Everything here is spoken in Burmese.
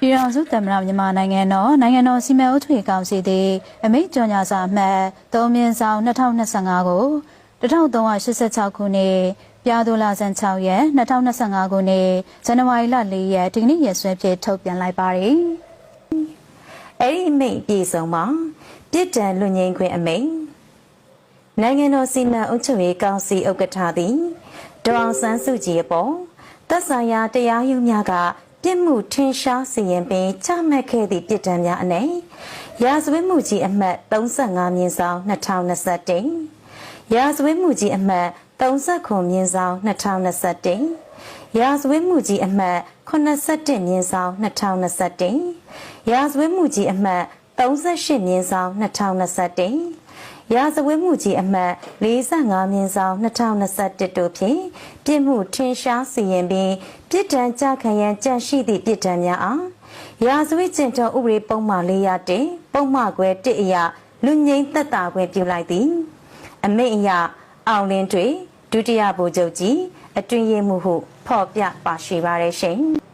ပြည်တော်စုသမ္မတမြန်မာနိုင်ငံတော်နိုင်ငံတော်စီမံအုပ်ချုပ်ရေးကောင်စီသည်အမိန့်ကြော်ညာစာအမှတ်3မြင်းဆောင်2025ကို1386ခုနှစ်ပြားဒိုလာဇန်6ရက်2025ခုနှစ်ဇန်နဝါရီလ4ရက်ဒီကနေ့ရက်စွဲဖြင့်ထုတ်ပြန်လိုက်ပါတယ်အဲ့ဒီအမိန့်ပြည်စုံမှာပြစ်ဒဏ်လွတ်ငင်းခွင့်အမိန့်နိုင်ငံတော်စီမံအုပ်ချုပ်ရေးကောင်စီဥက္ကဋ္ဌသည်ဒေါအောင်ဆန်းစုကြည်အပေါ်သက်ဆိုင်ရာတရားရုံးများက ပြစ်မှုထင်ရှားစီရင်ပြီးချမှတ်ခဲ့သည့်ပြစ်ဒဏ်များအနက်ရာဇဝတ်မှုကြီးအမှတ်35မြင်းဆောင်2021ရာဇဝတ်မှုကြီးအမှတ်39မြင်းဆောင်2021ရာဇဝတ်မှုကြီးအမှတ်81မြင်းဆောင်2021ရာဇဝတ်မှုကြီးအမှတ်38မြင်းဆောင်2021 ရာဇဝတ်မှုကြီးအမှတ်45မြင်းဆောင်2021တို့ဖြင့်ပြစ်မှုထင်ရှားစီရင်ပြီးပြစ်ဒဏ်ကြခံရန်ကြံရှိသည့်ပြစ်ဒဏ်များအားရာဇဝတ်ကျင့်တော်ဥပဒေပုံမှန်401ပုံမှန်ခွဲ1အရလူငိမ့်သက်တာခွင့်ပြုလိုက်သည် အမိန့်အရအောင်လင်းတွေဒုတိယဗိုလ်ချုပ်ကြီးအတွင်ရေးမှုဟုဖော်ပြပါရှိပါရရှင်။